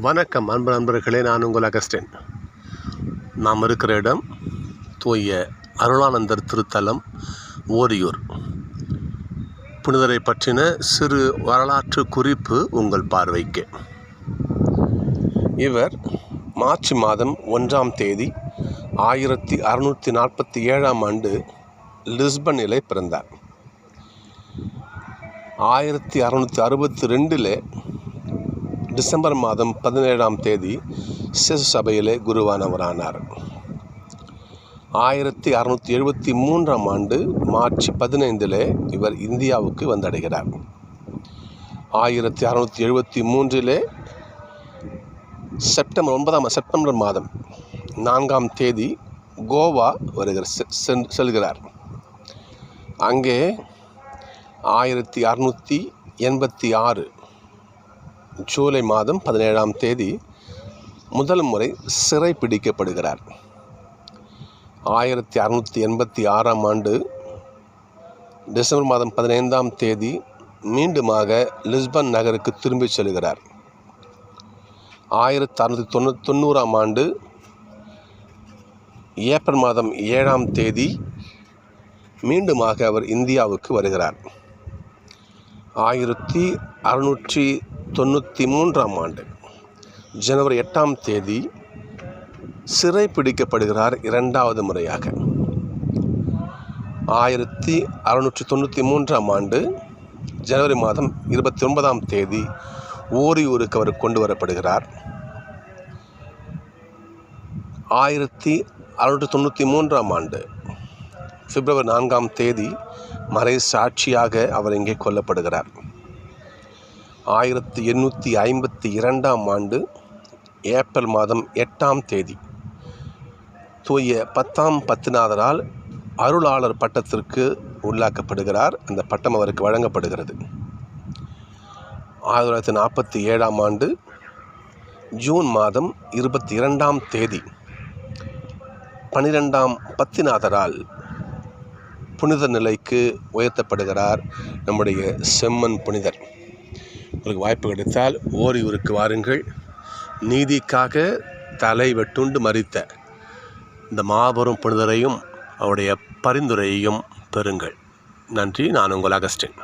வணக்கம் அன்பு நண்பர்களே நான் உங்கள் அகஸ்டின். நாம் இருக்கிற இடம் தூய அருளானந்தர் திருத்தலம் ஓரியூர். புனிதரை பற்றின சிறு வரலாற்று குறிப்பு உங்கள் பார்வைக்கு. இவர் மார்ச் மாதம் ஒன்றாம் தேதி ஆயிரத்தி அறுநூற்றி நாற்பத்தி ஏழாம் ஆண்டு லிஸ்பனிலே பிறந்தார். ஆயிரத்தி அறநூற்றி அறுபத்தி ரெண்டில் டிசம்பர் மாதம் பதினேழாம் தேதி சிசு சபையிலே குருவானவரானார். ஆயிரத்தி அறநூற்றி எழுபத்தி மூன்றாம் ஆண்டு மார்ச் பதினைந்திலே இவர் இந்தியாவுக்கு வந்தடைகிறார். ஆயிரத்தி அறநூற்றி எழுபத்தி மூன்றிலே செப்டம்பர் ஒன்பதாம் செப்டம்பர் மாதம் நான்காம் தேதி கோவா வருகிற சென் செல்கிறார். அங்கே ஆயிரத்தி அறநூற்றி எண்பத்தி ஆறு ஜூலை மாதம் பதினேழாம் தேதி முதல் முறை சிறை பிடிக்கப்படுகிறார். ஆயிரத்தி அறநூற்றி எண்பத்தி ஆறாம் ஆண்டு டிசம்பர் மாதம் பதினைந்தாம் தேதி மீண்டுமாக லிஸ்பன் நகருக்கு திரும்பிச் செல்கிறார். ஆயிரத்தி அறுநூற்றி தொண்ணூ தொண்ணூறாம் ஆண்டு ஏப்ரல் மாதம் ஏழாம் தேதி மீண்டுமாக அவர் இந்தியாவுக்கு வருகிறார். ஆயிரத்தி அறுநூற்றி தொண்ணூற்றி மூன்றாம் ஆண்டு ஜனவரி எட்டாம் தேதி சிறை பிடிக்கப்படுகிறார் இரண்டாவது முறையாக. ஆயிரத்தி அறுநூற்றி தொண்ணூற்றி மூன்றாம் ஆண்டு ஜனவரி மாதம் இருபத்தி ஒன்பதாம் தேதி ஓரியூருக்கு அவர் கொண்டு வரப்படுகிறார். ஆயிரத்தி அறுநூற்றி தொண்ணூற்றி மூன்றாம் ஆண்டு பிப்ரவரி நான்காம் தேதி மறை சாட்சியாக அவர் இங்கே கொல்லப்படுகிறார். ஆயிரத்தி எண்ணூற்றி ஐம்பத்தி இரண்டாம் ஆண்டு ஏப்ரல் மாதம் எட்டாம் தேதி. தூய பத்தாம் பத்திநாதரால் அருளாளர் பட்டத்திற்கு உள்ளாக்கப்படுகிறார். அந்த பட்டம் அவருக்கு வழங்கப்படுகிறது. ஆயிரத்தி தொள்ளாயிரத்தி நாற்பத்தி ஏழாம் ஆண்டு ஜூன் மாதம் இருபத்தி இரண்டாம் தேதி பனிரெண்டாம் பத்திநாதரால் புனித நிலைக்கு உயர்த்தப்படுகிறார் நம்முடைய செம்மன் புனிதர். உங்களுக்கு வாய்ப்பு கிடைத்தால் ஓரியூருக்கு வாருங்கள். நீதிக்காக தலை வெட்டுண்டு மறித்த இந்த மாபெரும் புனிதரையும் அவருடைய பரிந்துரையையும் பெறுங்கள். நன்றி. நான் உங்கள் அகஸ்டின்.